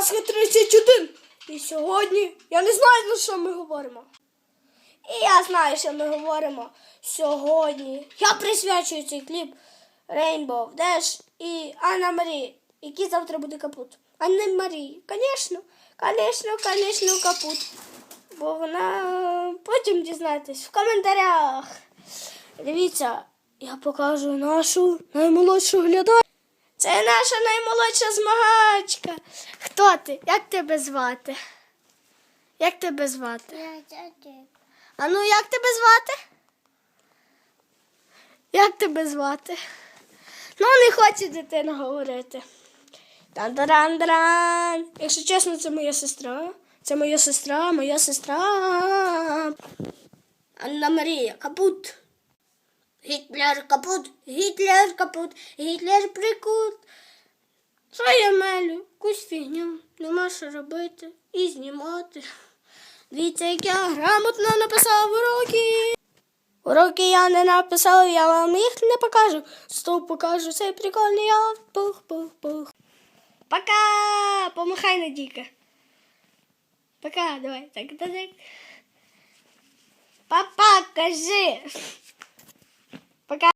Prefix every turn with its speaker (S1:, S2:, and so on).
S1: Казка 31. І сьогодні я не знаю, за що ми говоримо. І я знаю, що ми говоримо сьогодні. Я присвячую цей кліп Rainbow Dash і Анна Марії, який завтра буде капут. Анна Марії, звісно, звісно, звісно, капут. Бо вона потім дізнаєтесь в коментарях. Дивіться, я покажу нашу наймолодшу глядачку. Це наша наймолодша змагачка. Хто ти? Як тебе звати? Як тебе звати? А ну як тебе звати? Як тебе звати? Ну, не хоче дитина говорити. Тан-таран-таран. Якщо чесно, це моя сестра. Це моя сестра, моя сестра. Анна Марія, капут. Гітлер капут, Гітлер капут, Гітлер прикут. Що я мелю? Якусь фігню. Нема що робити і знімати. Дивіться, як я грамотно написав уроки. Уроки я не написав, я вам їх не покажу. Стоп, покажу цей прикольний я. Пух-пух-пух. Пока! Помахай Надійка. Пока, давай. Так, так, так. Папа, кажи. Пока.